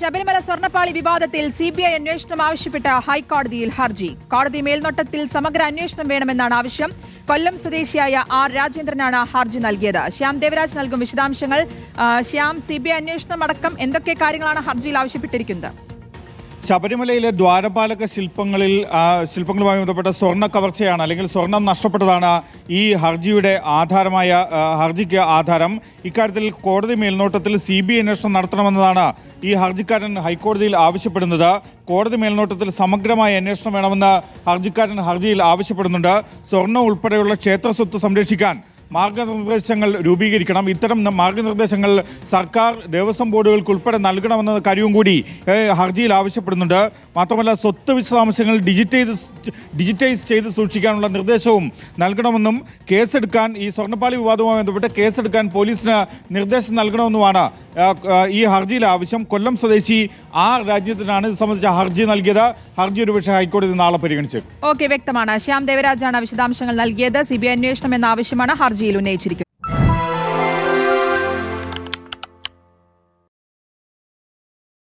ശബരിമല സ്വർണപ്പാളി വിവാദത്തിൽ C B I അന്വേഷണം ആവശ്യപ്പെട്ട ഹൈക്കോടതിയിൽ ഹർജി. കോടതി മേൽനോട്ടത്തിൽ സമഗ്ര അന്വേഷണം വേണമെന്നാണ് ആവശ്യം. കൊല്ലം സ്വദേശിയായ ആർ രാജേന്ദ്രനാണ് ഹർജി നൽകിയത്. ശ്യാം ദേവരാജ് നൽകും വിശദാംശങ്ങൾ. ശ്യാം സി ബി ഐ അന്വേഷണം അടക്കം എന്തൊക്കെ കാര്യങ്ങളാണ് ഹർജിയിൽ ആവശ്യപ്പെട്ടിരിക്കുന്നത്? ശബരിമലയിലെ ദ്വാരപാലക ശില്പങ്ങളിൽ ശില്പങ്ങളുമായി ബന്ധപ്പെട്ട സ്വർണ കവർച്ചയാണ് അല്ലെങ്കിൽ സ്വർണം നഷ്ടപ്പെട്ടതാണ് ഈ ഹർജിയുടെ ആധാരമായ ഹർജിക്ക് ആധാരം. ഇക്കാര്യത്തിൽ കോടതി മേൽനോട്ടത്തിൽ സി ബി അന്വേഷണം നടത്തണമെന്നതാണ് ഈ ഹർജിക്കാരൻ ഹൈക്കോടതിയിൽ ആവശ്യപ്പെടുന്നത്. കോടതി മേൽനോട്ടത്തിൽ സമഗ്രമായ അന്വേഷണം വേണമെന്ന് ഹർജിക്കാരൻ ഹർജിയിൽ ആവശ്യപ്പെടുന്നുണ്ട്. സ്വർണം ഉൾപ്പെടെയുള്ള ക്ഷേത്ര സ്വത്ത് സംരക്ഷിക്കാൻ മാർഗനിർദ്ദേശങ്ങൾ രൂപീകരിക്കണം. ഇത്തരം മാർഗനിർദ്ദേശങ്ങൾ സർക്കാർ ദേവസ്വം ബോർഡുകൾക്ക് ഉൾപ്പെടെ നൽകണമെന്ന കാര്യവും കൂടി ഹർജിയിൽ ആവശ്യപ്പെടുന്നുണ്ട്. മാത്രമല്ല സ്വത്ത് വിശദാംശങ്ങൾ ഡിജിറ്റൈസ് ഡിജിറ്റൈസ് ചെയ്ത് സൂക്ഷിക്കാനുള്ള നിർദ്ദേശവും നൽകണമെന്നും കേസെടുക്കാൻ ഈ സ്വർണപ്പാളി വിവാദവുമായി ബന്ധപ്പെട്ട് കേസെടുക്കാൻ പോലീസിന് നിർദ്ദേശം നൽകണമെന്നുമാണ് ഈ ഹർജിയിൽ ആവശ്യം കൊല്ലം സ്വദേശി ആ രാജ്യത്തിനാണ്. ഇത് സംബന്ധിച്ച ഹർജി നൽകിയത്. ഹർജി ഒരുപക്ഷെ ഹൈക്കോടതി നാളെ പരിഗണിച്ചു. ഓക്കെ വ്യക്തമാണ്. ശ്യാം ദേവരാജാണ് വിശദാംശങ്ങൾ നൽകിയത്. സി ബി അന്വേഷണം എന്ന ആവശ്യമാണ് ഹർജിയിൽ ഉന്നയിച്ചിരിക്കുന്നത്.